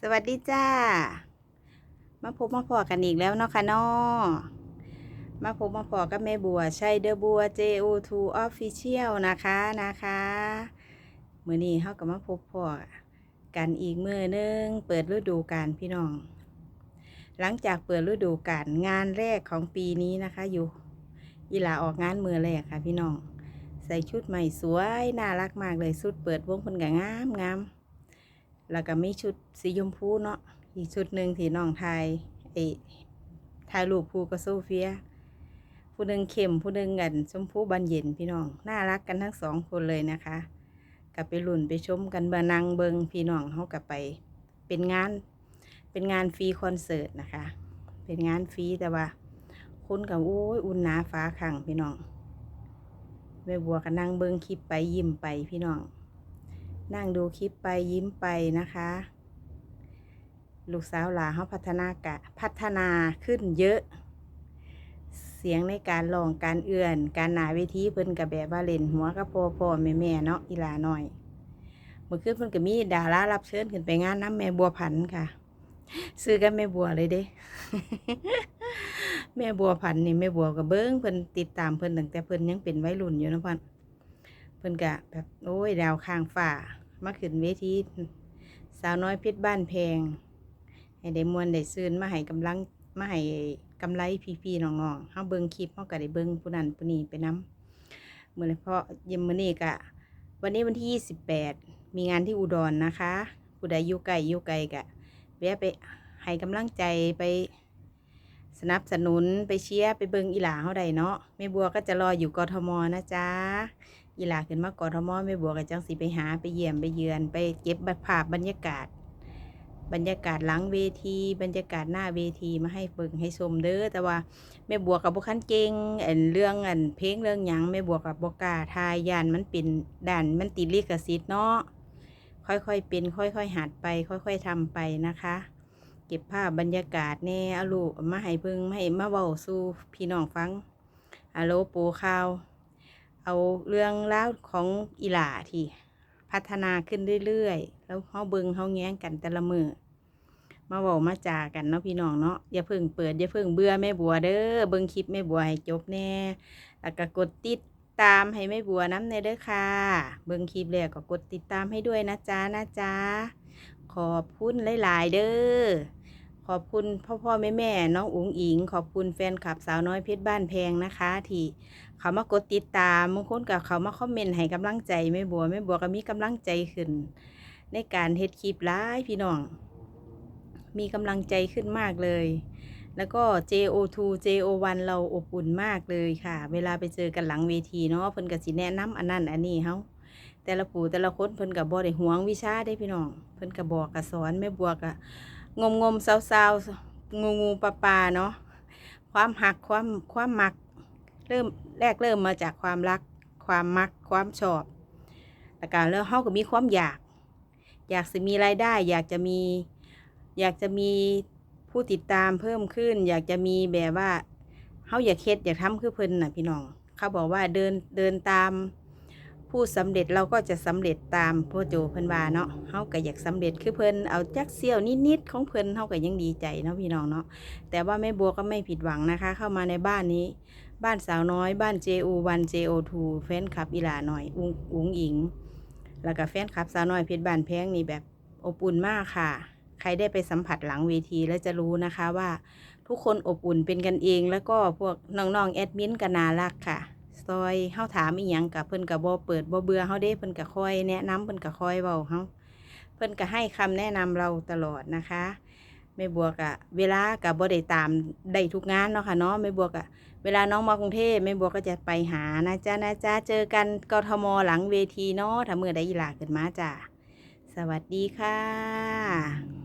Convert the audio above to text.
สวัสดีจ้า มาพบมาพอกันอีกแล้วเนาะค่ะนาะมาพบมาพอกับแม่บัวใช่เดอบัว JO2 Official นะคะนะคะมื้อนี้เฮาก็มาพบพอกันอีกมือนึง เปิดฤดูกาลพี่น้อง หลังจากเปิดฤดูกาลงานแรกของปีนี้นะคะ อยู่ยีหลาออกงานมือแรกค่ะพี่น้อง ใส่ชุดใหม่สวย น่ารักมากเลยชุดเปิดวงเพิ่นก็งามงาม แล้วก็มีชุดสีชมพูเนาะอีกชุดหนึ่งที่น้องทายไอ้ทายรูปภูกับโซเฟีย ผู้หนึ่งเข้มผู้หนึ่งกันชมพูบานเย็นพี่น้องน่ารักกันทั้งสองคนเลยนะคะกลับไปลุ่นไปชมกันเบอร์นังเบิงพี่น้องเขากลับไปเป็นงานเป็นงานฟรีคอนเสิร์ตนะคะ เป็นงานฟรีแต่ว่าคนกับโอ้ยอุ่นหนาฟ้าขังพี่น้องแม่บัวก็นั่งเบิงคลิปไปยิ้มไปพี่น้อง นั่งดูคลิปไปยิ้มไปนะคะ ลูกสาวหลาเขาพัฒนากะพัฒนาขึ้นเยอะ เสียงในการร้องการเอื่อน การหนาเวทีเพิ่นกับแบบว่าเล่นหัวกับพ่อพ่อแม่แม่เนาะอีลาหน่อยเมื่อคืนเพิ่นก็มีดารารับเชิญขึ้นไปงานน้ำแม่บัวพันค่ะ ซื้อกันแม่บัวเลยเด้แม่บัวพันนี่แม่บัวกับเบิ้งเพิ่นติดตามเพิ่นตั้งแต่เพิ่นยังเป็นวัยรุ่นอยู่นะเพิ่น พิ่นกะแบบโอ้ยดาวข้างฝ่ามาขึ้นเวทีสาวน้อยเพชรบ้านแพง ให้ได้มวนได้ซืนมาให้กำลังมาให้กำไรพี่ๆน้องๆเฮาเบิ่งคลิปเฮาก็ได้เบิ่งผู้นั้นผู้นี้ไปนํมื้อนเพราะเย็นมื้อนี้กะ วันนี้วันที่ 28 มีงานที่อุดรนะคะ ผู้ใดอยู่ไกลอยู่ไกลกะแวะไปให้กำลังใจไปสนับสนุนไปเชียร์ไปเบิงอีหลาเฮาได้เนาะแม่บัวก็จะรออยู่กทมนะจ๊ะ อีหลาขึ้นมากทมไม่บวกกับจังสีไปหาไปเยี่ยมไปเยือน ไปเก็บบัตรภาพบรรยากาศ บรรยากาศหลังเวที บรรยากาศหน้าเวทีมาให้เบิ่งให้ชมเด้อแต่ว่าแม่บวกกับบุคันเก่งอันเรื่องอันเพลงเรื่องหยังแม่บวกกับบกาทายยานมันเป็นด่านมันติดลิขสิทธิ์เนาะค่อยๆเป็น ค่อยๆหัดไป ค่อย ๆทำไปนะคะ เก็บภาพบรรยากาศแน่อาลูมาให้เบิ่งมาให้มาเว้าสู่พี่น้องฟังฮัลโหลปูข่าว เอาเรื่องเล่าวของอีหลาที่พัฒนาขึ้นเรื่อยๆ แล้วเฮาเบิงเฮาแง้งกันแต่ละมือมาเว้ามาจากันเนาะพี่น้องเนาะอย่าเพิ่งเปิดอย่าเพิ่งเบื่อแม่บัวเด้อเบิ่งคลิปแม่บัวให้จบแน่แล้วก็กดติดตามให้แม่บัวน้ำในเด้อค่ะ เบิ่งคลิปแล้วก็กดติดตามให้ด้วยนะจ๊ะนะจ๊ะขอบคุณหลาย ๆ เด้อ ขอบคุณพ่อพ่อแม่แม่น้องอุ๋งอิง ขอบคุณแฟนคลับสาวน้อยเพชรบ้านแพงนะคะ ที่เขามากดติดตามบางคนกับเขามาคอมเมนต์ให้กำลังใจแม่บัวแม่บัวก็มีกำลังใจขึ้น ในการเฮ็ดคลิปร้ายพี่น้อง มีกำลังใจขึ้นมากเลย แล้วก็ JO2 JO1 เราอบอุ่นมากเลยค่ะ เวลาไปเจอกันหลังเวทีเนาะเพิ่นก็สิแนะนำอันนั้นอันนี้เฮาแต่ละปู่แต่ละคนเพิ่นก็บ่ได้หวงวิชาได้พี่น้อง เพิ่นก็บอกก็สอนแม่บัวก็ งมงมๆเศร้าๆงูงูปลาปลาเนาะความหักความความมัก เริ่มแรกเริ่มมาจากความรัก ความมักความชอบแล้วการแล้วเฮาก็มีความอยาก อยากจะมีรายได้ อยากจะมี อยากจะมีผู้ติดตามเพิ่มขึ้น อยากจะมีแบบว่าเฮาอยากเฮ็ดอยากทำคือเพิ่นน่ะพี่น้อง เขาบอกว่าเดินเดินตาม ผู้สำเร็จเราก็จะสำเร็จตามพ่อโจเพิ่นว่าเนาะเฮาก็อยากสำเร็จคือเพิ่นเอาจักเสี้ยวนิดๆของเพิ่นเฮาก็ยังดีใจเนาะพี่น้องเนาะแต่ว่าแม่บัวก็ไม่ผิดหวังนะคะ เข้ามาในบ้านนี้ บ้านสาวน้อยบ้าน JO1 JO2 แฟนคลับอีหลาหน่อยอุงอุงอิง แล้วก็แฟนคลับสาวน้อยเพชรบ้านแพงนี่แบบอบอุ่นมากค่ะ ใครได้ไปสัมผัสหลังเวทีแล้วจะรู้นะคะว่าทุกคนอบอุ่นเป็นกันเอง แล้วก็พวกน้องๆแอดมินก็น่ารักค่ะ ซอยเฮาถามอีหยังกับเพิ่นก็บ่เปิดบ่เบื่อเฮาเด้เพิ่นก็คอยแนะนำเพิ่นก็คอยเว้าเฮาเพิ่นก็ให้คำแนะนำเราตลอดนะคะแม่บัวก็เวลาก็บ่ได้ตามได้ทุกงานเนาะค่ะเนาะแม่บัวก็เวลาน้องมากรุงเทพแม่บัวก็จะไปหานะจ๊ะนะจ๊ะเจอกันกทมหลังเวทีเนาะถ้าเมื้อใดอีหลาขึ้นมาจ้ะสวัสดีค่ะ